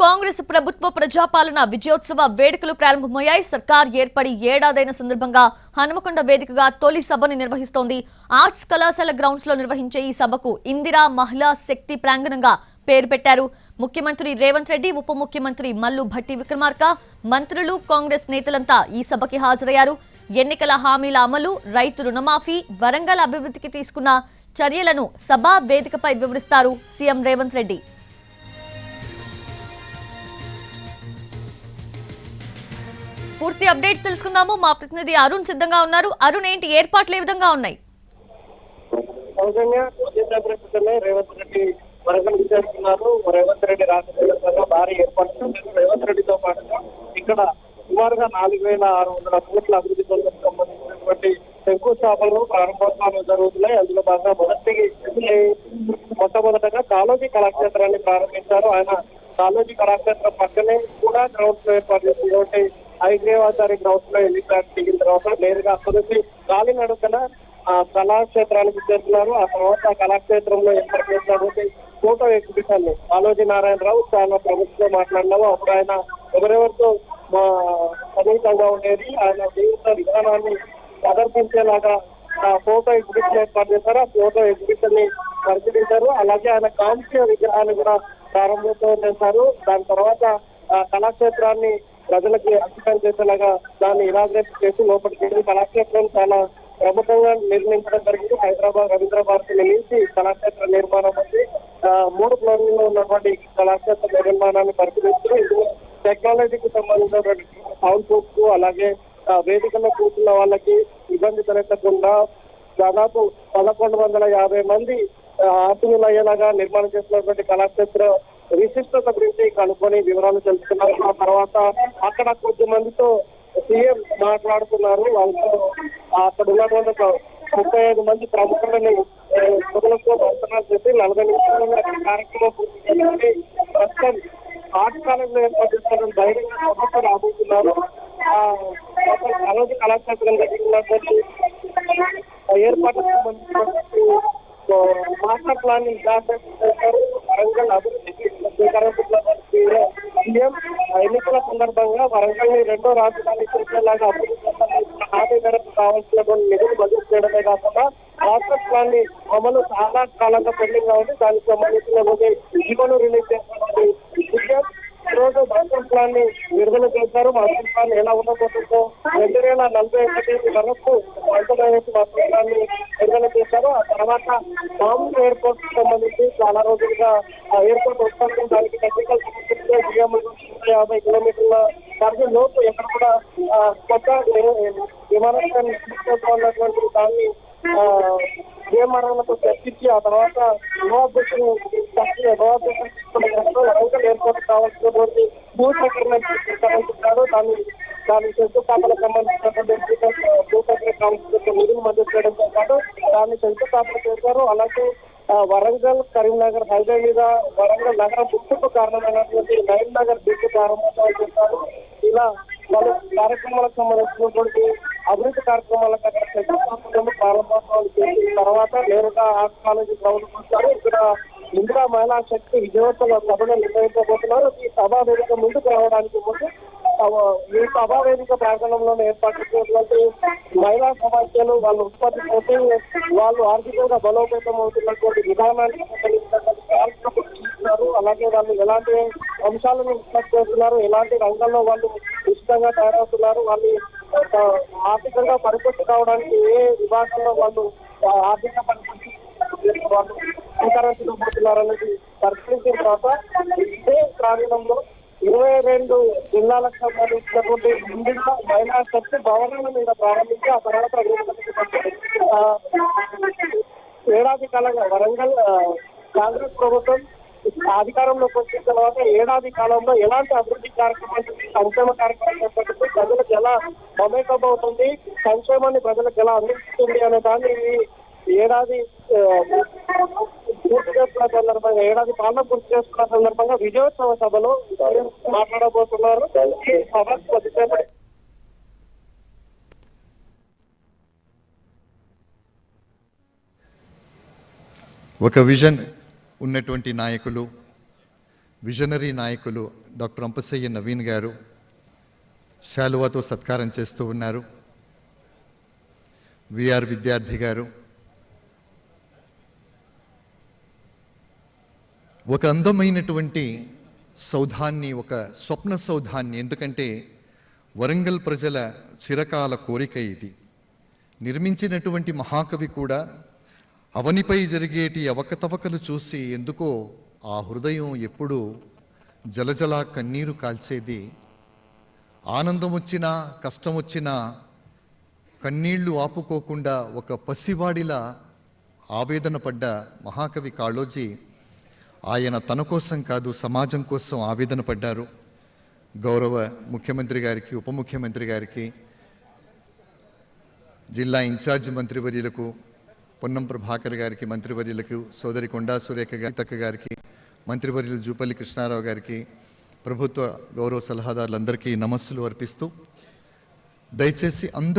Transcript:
కాంగ్రెస్ ప్రభుత్వ ప్రజాపాలన విజయోత్సవ వేడుకలు ప్రారంభమయ్యాయి. సర్కార్ ఏర్పడి ఏడాదైన సందర్భంగా హనుమకొండ వేదికగా తొలి సభను నిర్వహిస్తోంది. ఆర్ట్స్ కళాశాల గ్రౌండ్స్లో నిర్వహించే ఈ సభకు ఇందిరా మహిళా శక్తి ప్రాంగణంగా పేరు పెట్టారు. ముఖ్యమంత్రి రేవంత్ రెడ్డి ఉప ముఖ్యమంత్రి మల్లు భట్టి విక్రమార్క మంత్రులు కాంగ్రెస్ నేతలంతా ఈ సభకి హాజరయ్యారు. ఎన్నికల హామీల అమలు రైతు రుణమాఫీ వరంగల్ అభివృద్ధికి తీసుకున్న చర్యలను సభా వేదికపై వివరిస్తారు సీఎం రేవంత్ రెడ్డి. పూర్తి అప్డేట్స్ తెలుసుకుందాము. మా ప్రతినిధి అరుణ్ సిద్ధంగా ఉన్నారు. అరుణ్ ఏంటి ఏర్పాట్లు ఏ విధంగా ఉన్నాయి? రేవంత్ రెడ్డి వరంగల్ విచారిస్తున్నారు రేవంత్ రెడ్డి రాష్ట్ర భారీ ఏర్పాటు రేవంత్ రెడ్డితో పాటుగా ఇక్కడ సుమారుగా నాలుగు వేల ఆరు వందల కోట్ల అభివృద్ధి పనులకు సంబంధించినటువంటి శంకుస్థాపనలు ప్రారంభోత్సవాలు జరుగుతున్నాయి. అందులో భాగంగా మొదటి మొట్టమొదటగా కాలోజీ కళాక్షేత్రాన్ని ప్రారంభించారు. ఆయన కాలోజీ కళాక్షేత్రం పక్కనే కూడా గ్రౌండ్స్ ఏర్పాటు చేసినటువంటి ఐగ్రేవాచారి గ్రౌండ్లో హెలిప్యాడ్ దిగిన తర్వాత నేరుగా అక్కడ నుంచి కాలినడకన ఆ కళాక్షేత్రానికి చేరుతున్నారు. ఆ తర్వాత ఆ కళాక్షేత్రంలో ఏర్పాటు చేసినటువంటి ఫోటో ఎగ్జిబిషన్ని నారాయణరావు చాలా ప్రముఖంగా మాట్లాడినాము అప్పుడు ఆయన ఎవరెవరితో మా సమీపంగా ఉండేది ఆయన జీవిత విధానాన్ని ప్రదర్శించేలాగా ఆ ఫోటో ఎగ్జిబిషన్ ఏర్పాటు చేశారు. ఆ ఫోటో ఎగ్జిబిషన్ని పరిశీలించారు. అలాగే ఆయన కాంస్య విగ్రహాన్ని కూడా ప్రారంభోత్సవం చేశారు. దాని తర్వాత ఆ కళాక్షేత్రాన్ని ప్రజలకి అంకితం చేసేలాగా దాన్ని ఇనాగ్రేట్ చేసి లోపలికి వెళ్ళి కళాక్షేత్రం చాలా ప్రముఖంగా నిర్మించడం జరిగింది. హైదరాబాద్ రవీంద్ర భారతి నుంచి కళాక్షేత్ర నిర్మాణం వచ్చి ఆ, మూడు ఫ్లోర్లలో ఉన్నటువంటి కళాక్షేత్ర నిర్మాణాన్ని పరిశీలిస్తూ ఇందులో టెక్నాలజీకి సంబంధించినటువంటి సౌండ్ ప్రూఫ్ అలాగే వేదికలో కూర్చున్న వాళ్ళకి ఇబ్బంది తలెత్తకుండా దాదాపు పదకొండు వందల యాభై మంది ఆ, ఆసనులు అయ్యేలాగా నిర్మాణం చేసినటువంటి కళాక్షేత్ర విశిష్టత గురించి కనుక్కొని వివరాలు తెలుసుకున్నారు. ఆ తర్వాత అక్కడ కొద్ది మందితో సీఎం మాట్లాడుతున్నారు. వాళ్ళతో అక్కడ ఉన్నటువంటి ముప్పై ఐదు మంది ప్రముఖులని ప్రజలతో మంత్రాలు చేసి నలభై నిమిషాల కార్యక్రమం పూర్తి ప్రస్తుతం పాఠశాలలో ఏర్పాటు చేస్తున్న ధైర్యంగా సభకు రాబోతున్నారు. ఆ కళాశాస్త్రం జరిగినటువంటి ఏర్పాటు సంబంధించినటువంటి మాస్టర్ ప్లాన్ని డాక్టర్ చేశారు. వరంగల్ అభివృద్ధి శ్రీకారం సీఎం ఎన్నికల సందర్భంగా వరంగల్ని రెండో రాజధాని చేసేలాగా అభివృద్ధి హామీ మేరకు కావాల్సినటువంటి నిధులు మంజూరు చేయడమే కాకుండా మాస్టర్ ప్లాన్ని అమలు చాలా కాలంగా పెండింగ్గా ఉంది దానికి సంబంధించిన జీవోను రిలీజ్ చేస్తారు సీఎం ఈ రోజు మాస్టర్ ప్లాన్ని విడుదల చేశారు. మాస్టర్ ప్లాన్ ఎలా ఉండబోతుందో రెండు వేల నలభై ఒకటి వరకు ఆంధ్రప్రదేశ్ మాస్టర్ ప్లాన్ విడుదల చేశారు. ఆ తర్వాత మామూలు ఎయిర్పోర్ట్ సంబంధించి చాలా రోజులుగా ఆ ఎయిర్పోర్ట్ ఉత్పత్తి దానికి టెక్నికల్ సమస్యలు జిఎం యాభై కిలోమీటర్ల పరిధి లోపు ఎక్కడ కూడా కొత్త వి- విమానాశ్రయాన్ని తీసుకొస్తున్నటువంటి దాన్ని నియమనాలతో చర్చించి ఆ తర్వాత నోటిఫికేషన్ నోటిఫికేషన్ తీసుకున్నప్పుడు వరంగల్ ఎయిర్పోర్ట్ కావాల్సినటువంటి భూసేకరణ తీసుకుంటారు దాన్ని దాని శంకుస్థాపన సంబంధించినటువంటి భూసేకరణ కావాల్సిన నిధులు మంజూరు చేయడంతో పాటు దాన్ని శంకుస్థాపన చేశారు. అలాగే వరంగల్ కరీంనగర్ హైవే మీద వరంగల్ నగరం గుర్తుకు కారణమైనటువంటి నయన్ నగర్ బ్రిడ్జ్ ప్రారంభోత్సవం చేశారు ఇలా పలు కార్యక్రమాలకు సంబంధించినటువంటి అభివృద్ధి కార్యక్రమాలకు అక్కడ ప్రారంభోత్సవాలు చేసిన తర్వాత నేరుగా ఆర్ట్స్ కాలేజీ గ్రౌండ్ వచ్చారు ఇక్కడ ఇందిరా మహిళా శక్తి విజయోత్సవ సభను నిర్వహించబోతున్నారు. ఈ సభా వేదిక ముందుకు రావడానికి ముందు ఈ సభా వేదిక ప్రాంగణంలో ఏర్పాటు చేసినటువంటి మహిళా సమాఖ్యలు వాళ్ళ ఉత్పత్తి పోతే వాళ్ళు ఆర్థికంగా బలోపేతం అవుతున్నటువంటి విధానానికి అలాగే వాళ్ళు ఎలాంటి అంశాలను ఉత్పత్తి చేస్తున్నారు ఎలాంటి రంగంలో వాళ్ళు ఉచితంగా తయారవుతున్నారు వాళ్ళు ఆర్థికంగా పరిపూర్తి కావడానికి ఏ విభాగంలో వాళ్ళు ఆర్థిక పరిస్థితి వాళ్ళు స్వీకరించబోతున్నారు అనేది పరిశీలించిన తర్వాత ఇదే ప్రాంగణంలో ఇరవై రెండు జిల్లాలకు సంబంధించినటువంటి ఇండియా మహిళా శక్తి భవనాల మీద ప్రారంభించి ఆ తర్వాత ఆ, ఏడాది కాలంగా వరంగల్ కాంగ్రెస్ ప్రభుత్వం అధికారంలోకి వచ్చిన తర్వాత ఏడాది కాలంలో ఎలాంటి అభివృద్ధి కార్యక్రమాలు సంక్షేమ కార్యక్రమాలు ప్రజలకు ఎలా మమేకం అవుతుంది? సంక్షేమాన్ని ప్రజలకు ఎలా అందిస్తుంది అనే దాన్ని ఏడాది పూర్తి చేసుకున్న సందర్భంగా ఏడాది పాలన పూర్తి చేసుకున్న సందర్భంగా విజయోత్సవ సభలో మాట్లాడబోతున్నారు. ఈ సభ కొద్దిసేపటి ఒక విజన్ ఉన్నటువంటి నాయకులు విజనరీ నాయకులు డాక్టర్ అంపసయ్య నవీన్ గారు శాలువాతో సత్కారం చేస్తూ ఉన్నారు. విఆర్ విద్యార్థి గారు. ఒక అందమైనటువంటి సౌధాన్ని ఒక స్వప్న సౌధాన్ని ఎందుకంటే వరంగల్ ప్రజల చిరకాల కోరిక ఇది. నిర్మించినటువంటి మహాకవి కూడా అవనిపై జరిగేటి అవకతవకలు చూసి ఎందుకో ఆ హృదయం ఎప్పుడూ జలజల కన్నీరు కాల్చేది. ఆనందం వచ్చినా కష్టం వచ్చినా కన్నీళ్ళు ఆపుకోకుండా ఒక పసివాడిలా ఆవేదన పడ్డ మహాకవి కాళోజీ ఆయన తన కోసం కాదు సమాజం కోసం ఆవేదన పడ్డారు. గౌరవ ముఖ్యమంత్రి గారికి ఉప ముఖ్యమంత్రి గారికి జిల్లా ఇన్ఛార్జ్ మంత్రివర్యులకు పొన్నం ప్రభాకర్ గారికి మంత్రివర్యులకు సోదరి కొండా సురేఖ గారి గారికి మంత్రివర్యులు జూపల్లి కృష్ణారావు గారికి ప్రభుత్వ గౌరవ సలహాదారులందరికీ నమస్సులు అర్పిస్తూ దయచేసి అందరూ